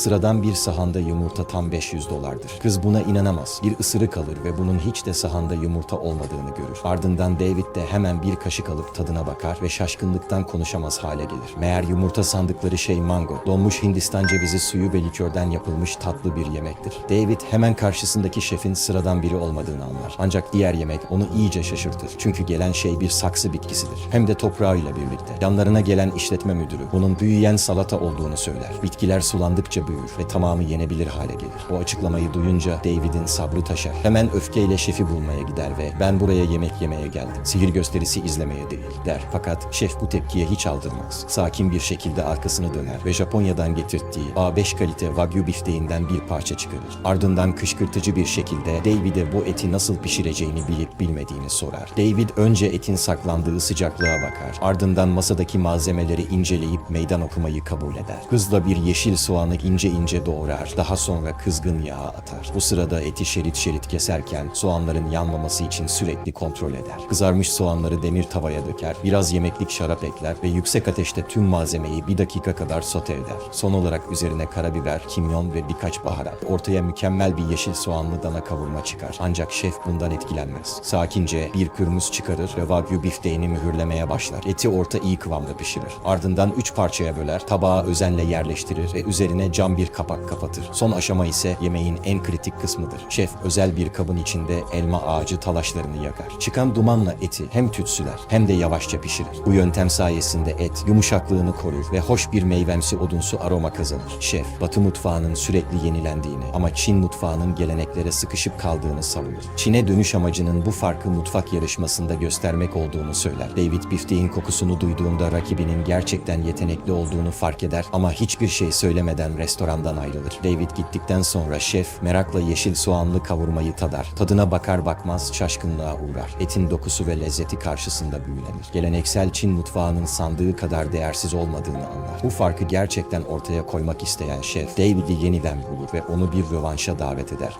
Sıradan bir sahanda yumurta tam 500 dolardır. Kız buna inanamaz. Bir ısırık alır ve bunun hiç de sahanda yumurta olmadığını görür. Ardından David de hemen bir kaşık alıp tadına bakar ve şaşkınlıktan konuşamaz hale gelir. Meğer yumurta sandıkları şey mango. Donmuş Hindistan cevizi suyu ve likörden yapılmış tatlı bir yemektir. David hemen karşısındaki şefin sıradan biri olmadığını anlar. Ancak diğer yemek onu iyice şaşırtır. Çünkü gelen şey bir saksı bitkisidir. Hem de toprağıyla birlikte. Yanlarına gelen işletme müdürü bunun büyüyen salata olduğunu söyler. Bitkiler sulandıkça büyür ve tamamı yenebilir hale gelir. O açıklamayı duyunca David'in sabrı taşar. Hemen öfkeyle şefi bulmaya gider ve ben buraya yemek yemeye geldim. Sihir gösterisi izlemeye değil der. Fakat şef bu tepkiye hiç aldırmaz. Sakin bir şekilde arkasını döner ve Japonya'dan getirttiği A5 kalite Wagyu bifteğinden bir parça çıkarır. Ardından kışkırtıcı bir şekilde David'e bu eti nasıl pişireceğini bilip bilmediğini sorar. David önce etin saklandığı sıcaklığa bakar. Ardından masadaki malzemeleri inceleyip meydan okumayı kabul eder. Hızla bir yeşil soğanı ince ince doğrar. Daha sonra kızgın yağa atar. Bu sırada eti şerit şerit keserken soğanların yanmaması için sürekli kontrol eder. Kızarmış soğanları demir tavaya döker. Biraz yemeklik şarap ekler ve yüksek ateşte tüm malzemeyi bir dakika kadar sote eder. Son olarak üzerine karabiber, kimyon ve birkaç baharat. Ortaya mükemmel bir yeşil soğanlı dana kavurma çıkar. Ancak şef bundan etkilenmez. Sakince bir kırmızı çıkarır ve wagyu bifteğini mühürlemeye başlar. Eti orta iyi kıvamda pişirir. Ardından üç parçaya böler, tabağa özenle yerleştirir ve üzerine cam bir kapak kapatır. Son aşama ise yemeğin en kritik kısmıdır. Şef özel bir kabın içinde elma ağacı talaşlarını yakar. Çıkan dumanla eti hem tütsüler hem de yavaşça pişirir. Bu yöntem sayesinde et yumuşaklığını korur ve hoş bir meyvemsi odunsu aroma kazanır. Şef, Batı mutfağının sürekli yenilendiğini ama Çin mutfağının geleneklere sıkışıp kaldığını savunur. Çin'e dönüş amacının bu farkı mutfak yarışmasında göstermek olduğunu söyler. David bifteğin kokusunu duyduğunda rakibinin gerçekten yetenekli olduğunu fark eder ama hiçbir şey söylemeden restorandan ayrılır. David gittikten sonra şef merakla yeşil soğanlı kavurmayı tadar. Tadına bakar bakmaz şaşkınlığa uğrar. Etin dokusu ve lezzeti karşısında büyülenir. Geleneksel Çin mutfağının sandığı kadar değersiz olmadığını anlar. Bu farkı gerçekten ortaya koymak isteyen şef David'i yeniden bulur ve onu bir rövanşa davet eder.